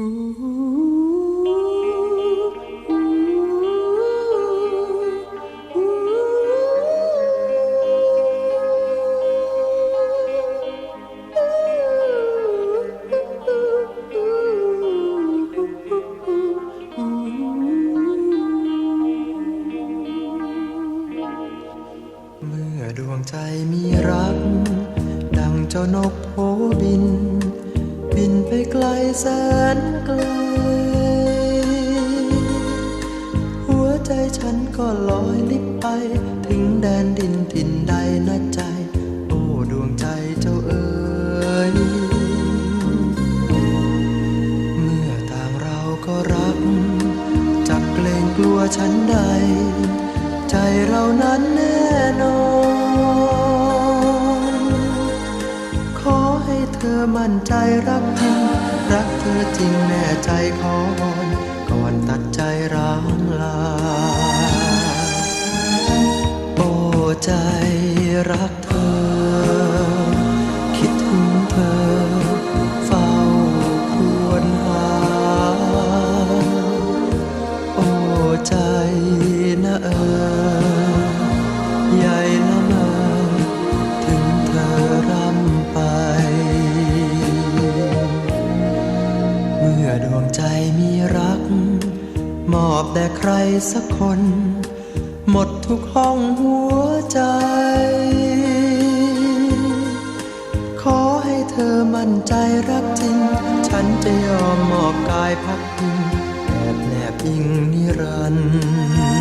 เมื่อดวงใจมีรัก ดังเจ้านกโผบิน บินไปไกลแสนไกล หัวใจฉันก็ลอยลิบไป ถึงแดนดินถิ่นใดนะใจ โอ้ดวงใจเจ้าเอ๋ยเมื่อต่างเราก็รัก จักเกรงกลัวฉันใด ใจเรานั้นแน่นอน นใจรักจริงรักเธอจริงแน่ใจขอวอนก่อนตัดใจร้างลา โอ้ใจรักเธอ คิดถึงเธอ เฝ้าควรหา โอ้ใจนะเออ มื่อดวงใจมีรัก มอบแต่ใครสักคน หมดทุกห้องหัวใจ ขอให้เธอมั่นใจรักจริง ฉันจะยอมมอบกายพักพิงแอบแนบอิงนิรันดร์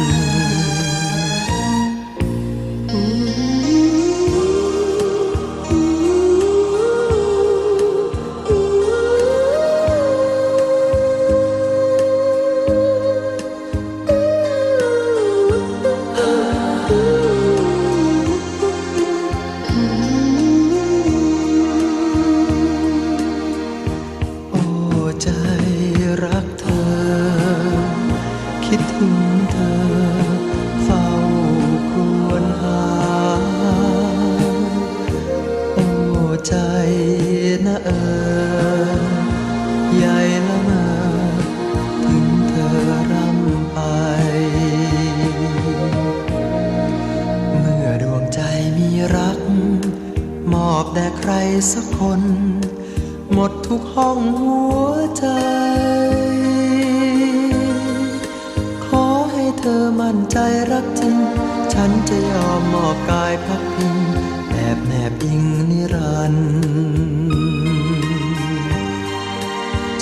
ถึงเธอ เฝ้าควรหา โอ้ใจนะเออใหญ่ละเมอถึงเธอรำไป เมื่อดวงใจมีรัก มอบแด่ใครสักคน หมดทุกห้องหัวใจ อมั่นใจรักจริง ฉันจะยอมมอบกายพักพิงแอบแนบอิงนิรันดร์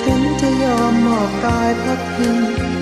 ฉันจะยอมมอบกายพักพิง